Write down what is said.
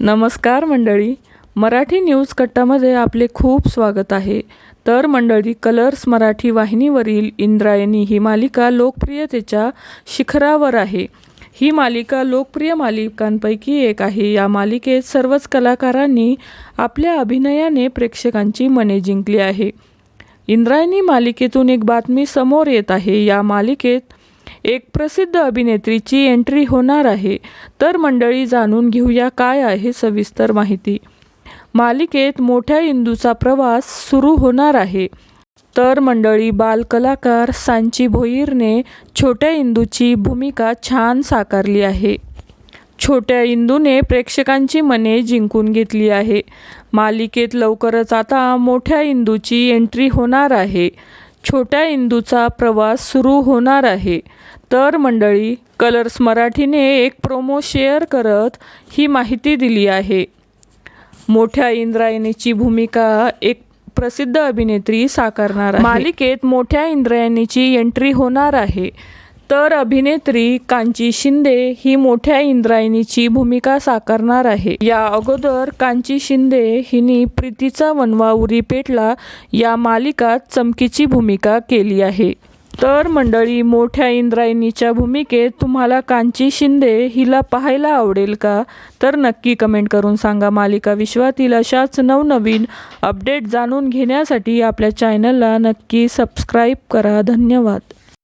नमस्कार मंडळी. मराठी न्यूज कट्टामध्ये आपले खूप स्वागत आहे. तर मंडळी कलर्स मराठी वाहिनीवरील इंद्रायणी ही मालिका लोकप्रियतेच्या शिखरावर आहे. ही मालिका लोकप्रिय मालिकांपैकी एक आहे. या मालिकेत सर्वच कलाकारांनी आपल्या अभिनयाने प्रेक्षकांची मने जिंकली आहे. इंद्रायणी मालिकेतून एक बातमी समोर येत आहे. या मालिकेत एक प्रसिद्ध अभिनेत्रीची एंट्री होणार आहे. तर मंडळी जाणून घेऊया काय आहे सविस्तर माहिती. मालिकेत मोठ्या इंदूचा प्रवास सुरू होणार आहे. तर मंडळी बालकलाकार सांची भोईरने छोट्या इंदूची भूमिका छान साकारली आहे. छोट्या इंदूने प्रेक्षकांची मने जिंकून घेतली आहे. मालिकेत लवकरच आता मोठ्या इंदूची एंट्री होणार आहे. छोट्या इंदूचा प्रवास सुरू होणार आहे. तर मंडळी कलर्स मराठीने एक प्रोमो शेअर करत ही माहिती दिली आहे. मोठ्या इंद्रायणीची भूमिका एक प्रसिद्ध अभिनेत्री साकारणार मालिकेत मोठ्या इंद्रायणीची एंट्री होणार आहे. तर अभिनेत्री कांची शिंदे ही मोठ्या इंद्रायणीची भूमिका साकारणार आहे. या अगोदर कांची शिंदे हिने प्रीतीचा वनवा उरी पेटला या मालिकात चमकीची भूमिका केली आहे. तर मंडळी मोठ्या इंद्रायणीच्या भूमिकेत तुम्हाला कांची शिंदे हिला पाहायला आवडेल का? तर नक्की कमेंट करून सांगा. मालिका विश्वातील अशाच नवनवीन अपडेट जाणून घेण्यासाठी आपल्या चॅनलला नक्की सबस्क्राईब करा. धन्यवाद.